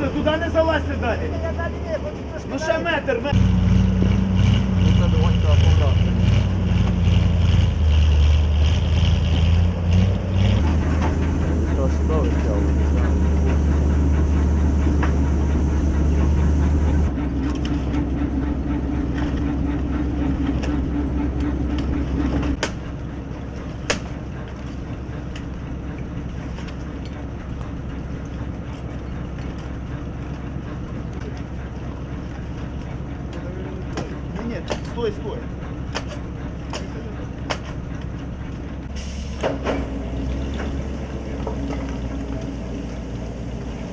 за- туди не залазьте далі. Ну ще метр, метр. Ні, ні, стой, стой.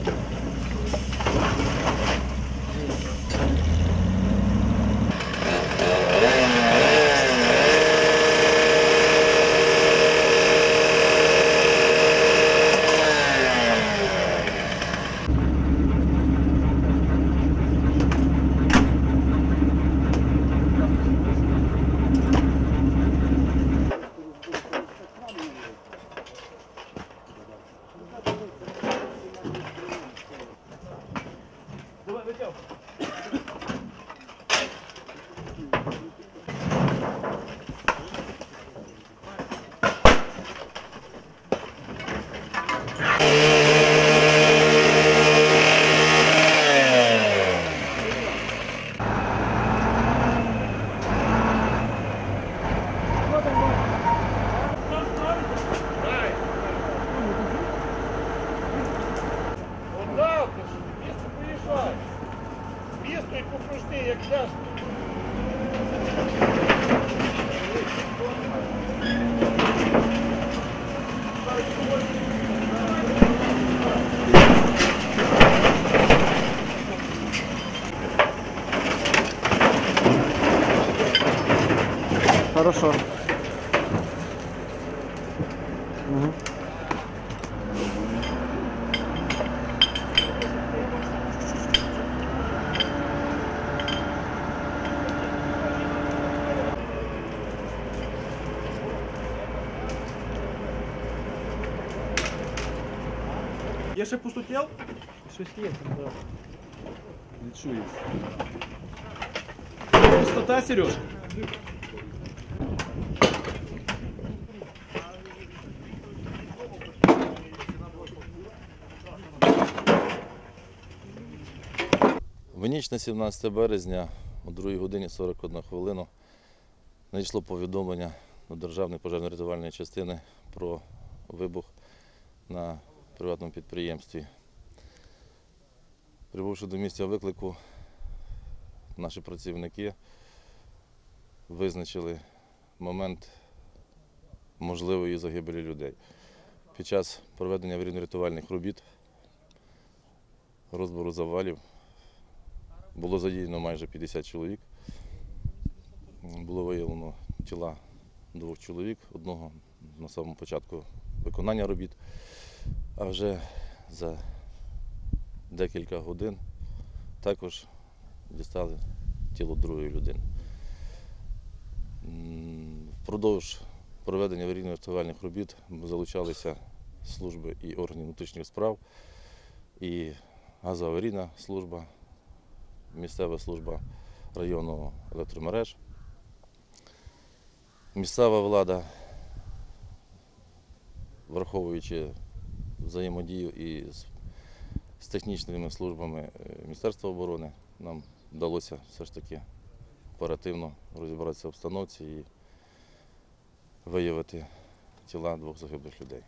Давай, Звісно, попрошти, як час. Хорошо. Угу. Є ще пустотіл? Щось є там, так. Не чую. Пустота, Сереж? В ніч на 17 березня о 2 годині 41 хвилину надійшло повідомлення до Державної пожежно-рятувальної частини про вибух на приватному підприємстві. Прибувши до місця виклику, наші працівники визначили момент можливої загибелі людей. Під час проведення аварійно-рятувальних робіт, розбору завалів, було задіяно майже 50 чоловік. Було виявлено тіла двох чоловік, одного на самому початку виконання робіт, а вже за декілька годин також дістали тіло другої людини. Впродовж проведення аварійно-рятувальних робіт залучалися служби і органів внутрішніх справ, і газоаварійна служба, місцева служба районного електромереж. Місцева влада, враховуючи взаємодію і з, технічними службами е, Міністерства оборони, нам вдалося все ж таки оперативно розібратися в обстановці і виявити тіла двох загиблих людей.